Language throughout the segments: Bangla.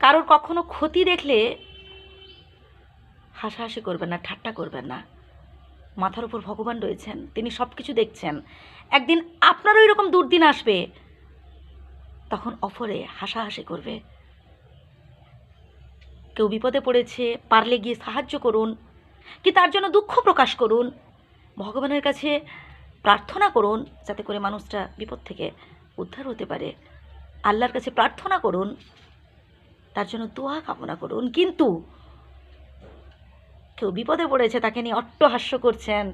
কারোর কখনো ক্ষতি দেখলে হাসাহাসি করবেন না, ঠাট্টা করবেন না। মাথার উপর ভগবান রয়েছেন, তিনি সব কিছু দেখছেন। একদিন আপনারও এরকম দুর্দিন আসবে, তখন অফরে হাসাহাসি করবে। কেউ বিপদে পড়েছে, পারলে গিয়ে সাহায্য করুন, কি তার জন্য দুঃখ প্রকাশ করুন। ভগবানের কাছে প্রার্থনা করুন, যাতে করে মানুষটা বিপদ থেকে উদ্ধার হতে পারে। আল্লাহর কাছে প্রার্থনা করুন তার জন্য দোয়া কামনা করুন। কিন্তু কেউ বিপদে পড়েছে, তাকে নিয়ে অট্টহাস্য করছেন,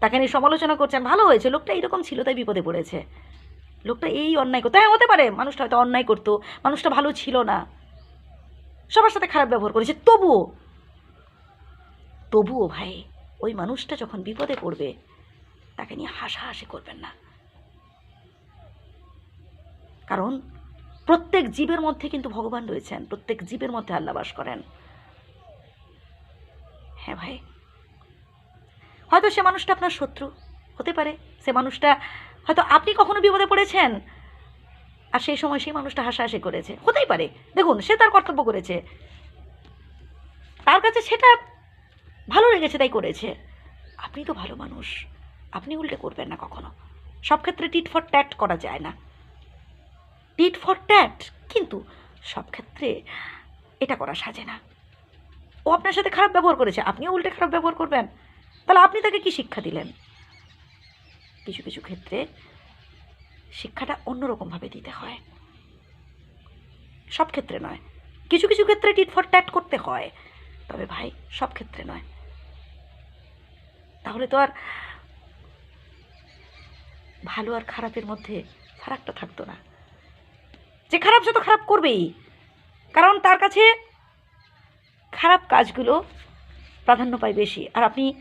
তাকে নিয়ে সমালোচনা করছেন, ভালো হয়েছে, লোকটা এরকম ছিল তাই বিপদে পড়েছে। লোকটা এই অন্যায় করতো। হ্যাঁ হতে পারে, মানুষটা হয়তো অন্যায় করতো, মানুষটা ভালো ছিল না। সবার সাথে খারাপ ব্যবহার করেছে। তবুও তবুও ভাই, ওই মানুষটা যখন বিপদে পড়বে, তাকে নিয়ে হাসাহাসি করবেন না। কারণ প্রত্যেক জীবের মধ্যে কিন্তু ভগবান রয়েছেন, প্রত্যেক জীবের মধ্যে আল্লাহ বাস করেন। হ্যাঁ ভাই। হয়তো সে মানুষটা আপনার শত্রু, হতে পারে। সে মানুষটা, হয়তো আপনি কখনো বিপদে পড়েছেন, আর সেই সময় সেই মানুষটা হাসাহাসি করেছে। হতেই পারে। দেখুন, সে তার কর্তব্য করেছে। তার কাছে সেটা ভালো লেগেছে, তাই করেছে। আপনি তো ভালো মানুষ। আপনি উল্টে করবেন না কখনো। সব ক্ষেত্রে টিট ফর ট্যাট করা যায় না। টিট ফর ট্যাট কিন্তু সব ক্ষেত্রে এটা করা সাজে না। ও আপনার সাথে খারাপ ব্যবহার করেছে, আপনিও উল্টে খারাপ ব্যবহার করবেন। তাহলে আপনি তাকে কি শিক্ষা দিলেন? কিছু কিছু ক্ষেত্রে শিক্ষাটা অন্যরকমভাবে দিতে হয়। সব ক্ষেত্রে নয়। কিছু কিছু ক্ষেত্রে টিট ফর ট্যাট করতে হয়। তবে ভাই, সব ক্ষেত্রে নয়। তাহলে তো আর ভালো আর খারাপের মধ্যে ফারাকটা থাকতো না। যে খারাপ সে তো খারাপ করবেই। কারণ তার কাছে খারাপ কাজগুলো প্রাধান্য পায় বেশি। আর আপনি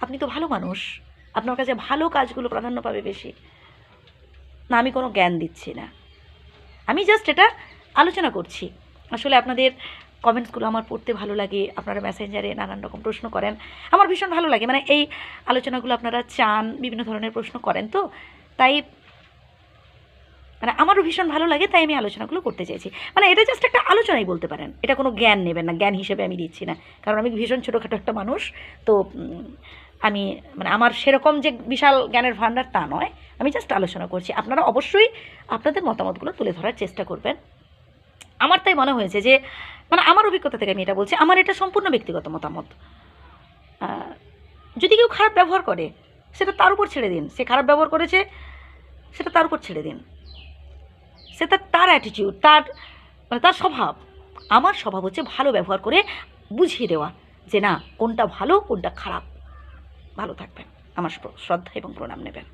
আপনি তো ভালো মানুষ। আপনার কাছে ভালো কাজগুলো প্রাধান্য পাবে বেশি। না, আমি কোনো জ্ঞান দিচ্ছি না। আমি জাস্ট এটা আলোচনা করছি। আসলে আপনাদের কমেন্টসগুলো আমার পড়তে ভালো লাগে। আপনারা মেসেঞ্জারে নানান রকম প্রশ্ন করেন। আমার ভীষণ ভালো লাগে। মানে এই আলোচনাগুলো আপনারা চান, বিভিন্ন ধরনের প্রশ্ন করেন তো। তাই মানে আমারও ভীষণ ভালো লাগে, তাই আমি আলোচনাগুলো করতে চাইছি। মানে এটা জাস্ট একটা আলোচনাই বলতে পারেন। এটা কোনো জ্ঞান নেবেন না, জ্ঞান হিসেবে আমি দিচ্ছি না। কারণ আমি ভীষণ ছোটোখাটো একটা মানুষ, তো আমি মানে আমার সেরকম যে বিশাল জ্ঞানের ভাণ্ডার তা নয়। আমি জাস্ট আলোচনা করছি। আপনারা অবশ্যই আপনাদের মতামতগুলো তুলে ধরার চেষ্টা করবেন। আমার তাই মনে হয়েছে যে মানে আমার অভিজ্ঞতা থেকে আমি এটা বলছি, আমার এটা সম্পূর্ণ ব্যক্তিগত মতামত। যদি কেউ খারাপ ব্যবহার করে, সেটা তার উপর ছেড়ে দিন। সে খারাপ ব্যবহার করেছে, সেটা তার উপর ছেড়ে দিন। সে তার তার অ্যাটিটিউড তার তার স্বভাব। আমার স্বভাব হচ্ছে ভালো ব্যবহার করে বুঝিয়ে দেওয়া যে না, কোনটা ভালো, কোনটা খারাপ। ভালো থাকবেন। আমার শ্রদ্ধা এবং প্রণাম নেবেন।